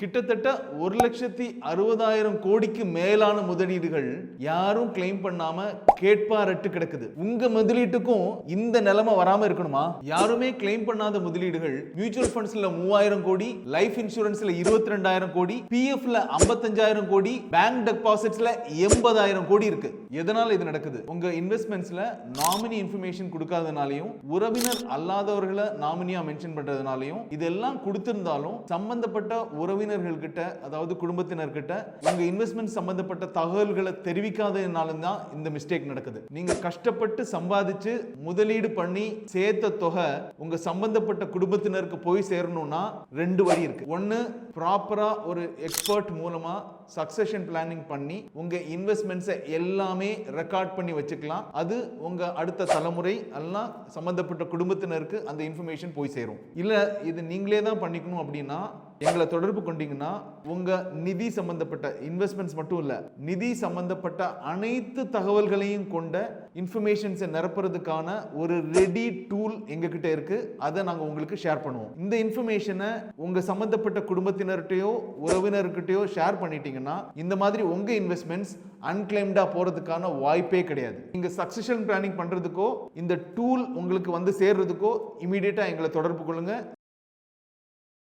கிட்டத்தட்ட ஒரு லட்சத்தி அறுபதாயிரம் கோடிக்கு மேலான முதலீடுகள் யாரும் கிளைம் பண்ணாம கேட்பாரட்டு கிடக்குது. உங்க முதலீட்டுக்கும் இந்த நிலைமை வராம இருக்கணுமா? யாருமே கிளைம் பண்ணாத முதலீடுகள் மியூச்சுவல் ஃபண்ட்ஸ்ல மூவாயிரம் கோடி லைஃப் இன்சூரன்ஸ்ல இருபத்தி ரெண்டாயிரம் கோடி பிஎஃப்ல ஐம்பத்தஞ்சாயிரம் கோடி பேங்க் டெபாசிட்ஸ்ல எண்பதாயிரம் கோடி இருக்கு. எதனால இது நடக்குது? உங்க இன்வெஸ்ட்மெண்ட்ஸ்ல நாமினி இன்ஃபர்மேஷன் கொடுக்காதனாலையும் உறவினர் அல்லாதவர்களை நாமினியா மென்ஷன் பண்றதுனாலையும் இதெல்லாம் கொடுத்திருந்தாலும் சம்பந்தப்பட்ட உறவினர் உறவினர்கள்கிட்ட அதாவது குடும்பத்தினர் உங்கள் இன்வெஸ்ட்மெண்ட் சம்மந்தப்பட்ட தகவல்களை தெரிவிக்காததுனாலும் தான் இந்த மிஸ்டேக் நடக்குது. நீங்கள் கஷ்டப்பட்டு சம்பாதிச்சு முதலீடு பண்ணி சேர்த்த தொகை உங்கள் சம்பந்தப்பட்ட குடும்பத்தினருக்கு போய் சேரணும்னா ரெண்டு வழி இருக்கு. ஒன்று ப்ராப்பராக ஒரு எக்ஸ்பர்ட் மூலமாக சக்சஷன் பிளானிங் பண்ணி உங்கள் இன்வெஸ்ட்மெண்ட்ஸை எல்லாமே ரெக்கார்ட் பண்ணி வச்சுக்கலாம். அது உங்கள் அடுத்த தலைமுறை எல்லாம் சம்மந்தப்பட்ட குடும்பத்தினருக்கு அந்த இன்ஃபர்மேஷன் போய் சேரும். இல்லை இது நீங்களே தான் பண்ணிக்கணும் அப்படின்னா எங்களை தொடர்பு கொண்டீங்கன்னா உங்க நிதி சம்பந்தப்பட்ட இன்வெஸ்ட்மெண்ட்ஸ் மட்டும் இல்ல நிதி சம்பந்தப்பட்ட அனைத்து தகவல்களையும் கொண்ட இன்ஃபர்மேஷன்ஸை நிரப்புறதுக்கான ஒரு ரெடி டூல் எங்ககிட்ட இருக்கு. அதை நாங்கள் உங்களுக்கு ஷேர் பண்ணுவோம். இந்த இன்ஃபர்மேஷனை உங்க சம்பந்தப்பட்ட குடும்பத்தினர்கிட்டயோ உறவினர்கிட்டயோ ஷேர் பண்ணிட்டீங்கன்னா இந்த மாதிரி உங்க இன்வெஸ்ட்மெண்ட்ஸ் அன்கிளைம்டா போறதுக்கான வாய்ப்பே கிடையாது. நீங்க சக்சஷன் பிளானிங் பண்றதுக்கோ இந்த டூல் உங்களுக்கு வந்து சேர்றதுக்கோ இமீடியட்டா எங்களை தொடர்பு கொள்ளுங்க.